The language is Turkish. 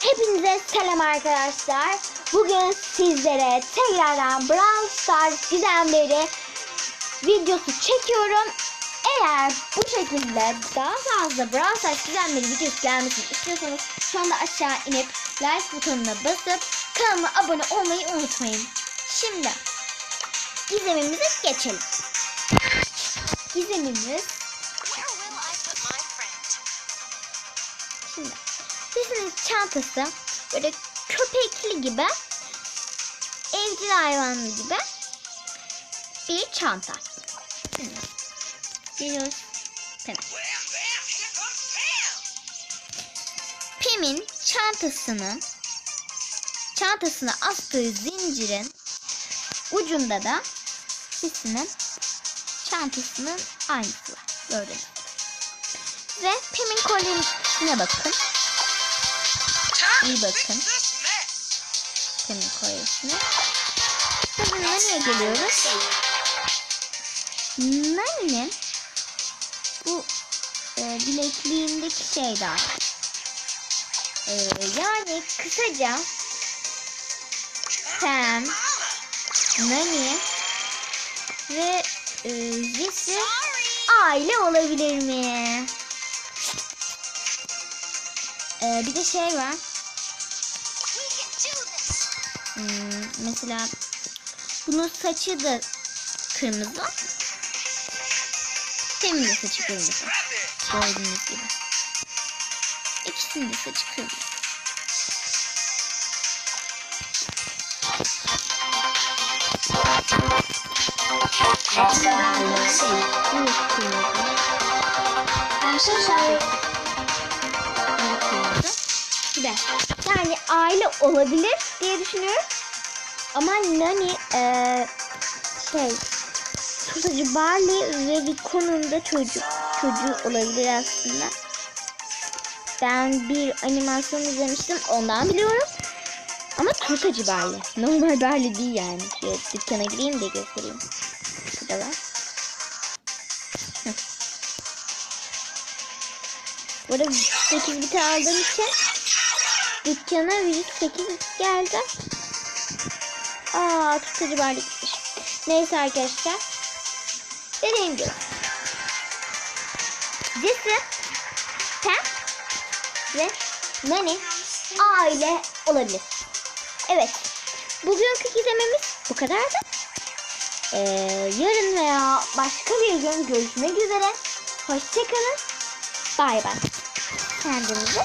Hepinize selam arkadaşlar. Bugün sizlere tekrardan Brawl Stars gizemleri videosu çekiyorum. Eğer bu şekilde daha fazla Brawl Stars gizemleri videosu gelmesini istiyorsanız şu anda aşağı inip like butonuna basıp kanalıma abone olmayı unutmayın. Şimdi gizemimize geçelim. Gizemimiz? Şimdi Disney'nin çantası böyle köpekli gibi evcil hayvanlı gibi bir çanta. Pem'in çantasının çantasına astığı zincirin ucunda da Disney'nin çantasının aynısı var. Gördüğünüz gibi. Ve Pem'in kolyesine bakın. İyi bakın. Pem'in kolyesine. Şimdi nereye geliyoruz? Nani'nin bu e, bilekliğindeki şeyden. E, yani kısaca Pem, Nani ve e, Jesse aile olabilir mi? Ee, bir de şey var. Hmm, mesela bunun saçı da kırmızı. Temin de saçı kırmızı. Gördüğünüz gibi. İkisinin de saçı kırmızı. I'm so sorry. Gibi. Yani aile olabilir diye düşünüyorum. Ama Nani eee şey Tutucu Barley ve Rico'nun da çocuk çocuğu olabilir aslında. Ben bir animasyon izlemiştim ondan biliyorum. Ama Turtacı Barley. Normal Barley değil yani. Şöyle dükkana gireyim de göstereyim. Burada var. Burada 8 bit aldığım için dükkana virüs 8 geldi. Aa tutucu bardak gitmiş. Neyse arkadaşlar. Dediğim gibi. Jesse, Pam ve Nani aile olabilir. Evet. Bugünkü gizemimiz bu kadardı. Ee, yarın veya başka bir gün görüşmek üzere. Hoşçakalın. Bay bay. Kendinize